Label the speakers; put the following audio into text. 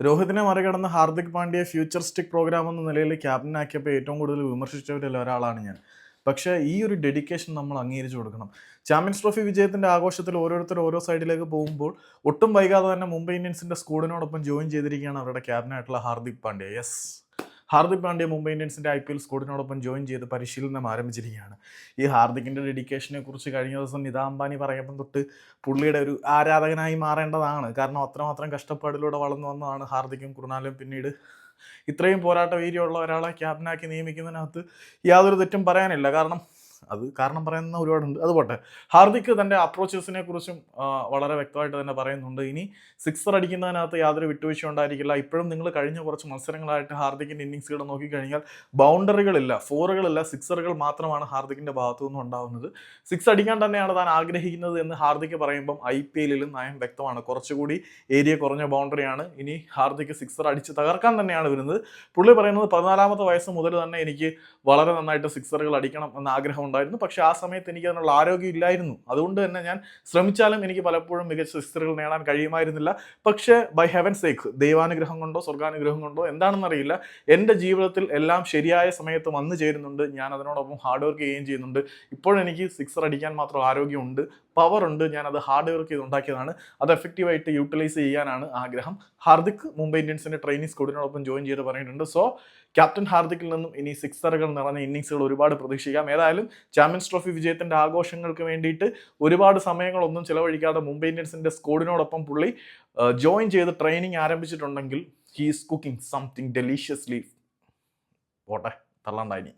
Speaker 1: രോഹിതിനെ മറികടന്ന് Hardik Pandya futuristic programme എന്ന നിലയിൽ ക്യാപ്റ്റനാക്കിയപ്പോൾ ഏറ്റവും കൂടുതൽ വിമർശിച്ചവരിൽ ഒരാളാണ് ഞാൻ. പക്ഷേ ഈ ഒരു ഡെഡിക്കേഷൻ നമ്മൾ അംഗീകരിച്ചു കൊടുക്കണം. ചാമ്പ്യൻസ് ട്രോഫി വിജയത്തിന്റെ ആഘോഷത്തിൽ ഓരോരുത്തർ ഓരോ സൈഡിലേക്ക് പോകുമ്പോൾ ഒട്ടും വൈകാതെ തന്നെ മുംബൈ ഇന്ത്യൻസിന്റെ സ്കൂളിനോടൊപ്പം ജോയിൻ ചെയ്തിരിക്കുകയാണ് അവരുടെ ക്യാപ്റ്റനായിട്ടുള്ള ഹാർദിക് പാണ്ഡ്യ. യെസ് ഹാർദിക് പാണ്ഡ്യ മുംബൈ ഇന്ത്യൻസിന്റെ ഐ പി എൽ സ്കോഡിനോടൊപ്പം ജോയിൻ ചെയ്ത് പരിശീലനം ആരംഭിച്ചിരിക്കുകയാണ്. ഈ ഹാർദിക്കിന്റെ ഡെഡിക്കേഷനെ കുറിച്ച് കഴിഞ്ഞ ദിവസം നിതാ അംബാനി പറയുമ്പം തൊട്ട് പുള്ളിയുടെ ഒരു ആരാധകനായി മാറേണ്ടതാണ്. കാരണം അത്രമാത്രം കഷ്ടപ്പാടിലൂടെ വളർന്നു വന്നതാണ് ഹാർദിക്കും കുറുനാലും. പിന്നീട് ഇത്രയും പോരാട്ട വീര്യമുള്ള ഒരാളെ ക്യാപ്റ്റനാക്കി നിയമിക്കുന്നതിനകത്ത് യാതൊരു തെറ്റും പറയാനില്ല. കാരണം അത് കാരണം പറയുന്ന ഒരുപാടുണ്ട്. അത് പോട്ടെ. ഹാർദിക് തന്റെ അപ്രോച്ചസിനെ കുറിച്ചും വളരെ വ്യക്തമായിട്ട് തന്നെ പറയുന്നുണ്ട്. ഇനി സിക്സർ അടിക്കുന്നതിനകത്ത് യാതൊരു വിട്ടുവീഴ്ച ഉണ്ടായിരിക്കില്ല. ഇപ്പോഴും നിങ്ങൾ കഴിഞ്ഞ കുറച്ച് മത്സരങ്ങളായിട്ട് ഹാർദിക്കിന്റെ ഇന്നിങ്സുകൾ നോക്കിക്കഴിഞ്ഞാൽ ബൗണ്ടറികളില്ല ഫോറുകളില്ല സിക്സറുകൾ മാത്രമാണ് ഹാർദിക്കിന്റെ ഭാഗത്തു നിന്നും ഉണ്ടാവുന്നത്. സിക്സ് അടിക്കാൻ തന്നെയാണ് താൻ ആഗ്രഹിക്കുന്നത് എന്ന് ഹാർദിക് പറയുമ്പം ഐ പി എല്ലിലും നയം വ്യക്തമാണ്. കുറച്ചുകൂടി ഏരിയ കുറഞ്ഞ ബൗണ്ടറിയാണ് ഇനി ഹാർദിക് സിക്സർ അടിച്ച് തകർക്കാൻ തന്നെയാണ് വരുന്നത്. പുള്ളി പറയുന്നത് പതിനാലാമത്തെ വയസ്സ് മുതൽ തന്നെ എനിക്ക് വളരെ നന്നായിട്ട് സിക്സറുകൾ അടിക്കണം എന്ന് ആഗ്രഹം ഉണ്ടായിരുന്നു. പക്ഷേ ആ സമയത്ത് എനിക്ക് അതിനുള്ള ആരോഗ്യം ഇല്ലായിരുന്നു. അതുകൊണ്ട് തന്നെ ഞാൻ ശ്രമിച്ചാലും എനിക്ക് പലപ്പോഴും മികച്ച സിസ്റ്ററുകൾ നേടാൻ കഴിയുമായിരുന്നില്ല. പക്ഷേ ബൈ ഹെവൻ സേക്ക് ദൈവാനുഗ്രഹം കൊണ്ടോ സ്വർഗാനുഗ്രഹം കൊണ്ടോ എന്താണെന്നറിയില്ല എന്റെ ജീവിതത്തിൽ എല്ലാം ശരിയായ സമയത്ത് വന്നു ചേരുന്നുണ്ട്. ഞാൻ അതിനോടൊപ്പം ഹാർഡ് വർക്ക് ചെയ്യുകയും ചെയ്യുന്നുണ്ട്. ഇപ്പോഴെനിക്ക് സിക്സർ അടിക്കാൻ മാത്രം ആരോഗ്യമുണ്ട്. പവർ ഉണ്ട് ഞാൻ അത് ഹാർഡ് വർക്ക് ചെയ്ത് ഉണ്ടാക്കിയതാണ്. അത് എഫക്റ്റീവായിട്ട് യൂട്ടിലൈസ് ചെയ്യാനാണ് ആഗ്രഹം. ഹാർദിക് മുംബൈ ഇന്ത്യൻസിന്റെ ട്രെയിനിങ് സ്കൂഡിനോടൊപ്പം ജോയിൻ ചെയ്ത് പറഞ്ഞിട്ടുണ്ട് സോ ക്യാപ്റ്റൻ ഹാർദിക്കിൽ നിന്നും ഇനി സിക്സറുകൾ നിറഞ്ഞ ഇന്നിങ്സുകൾ ഒരുപാട് പ്രതീക്ഷിക്കാം. ഏതായാലും ചാമ്പ്യൻസ് ട്രോഫി വിജയത്തിന്റെ ആഘോഷങ്ങൾക്ക് വേണ്ടിയിട്ട് ഒരുപാട് സമയങ്ങളൊന്നും ചിലവഴിക്കാതെ മുംബൈ ഇന്ത്യൻസിന്റെ സ്കോഡിനോടൊപ്പം പുള്ളി ജോയിൻ ചെയ്ത് training ആരംഭിച്ചിട്ടുണ്ടെങ്കിൽ he is cooking something deliciously പോട്ടെ തള്ളണ്ടായി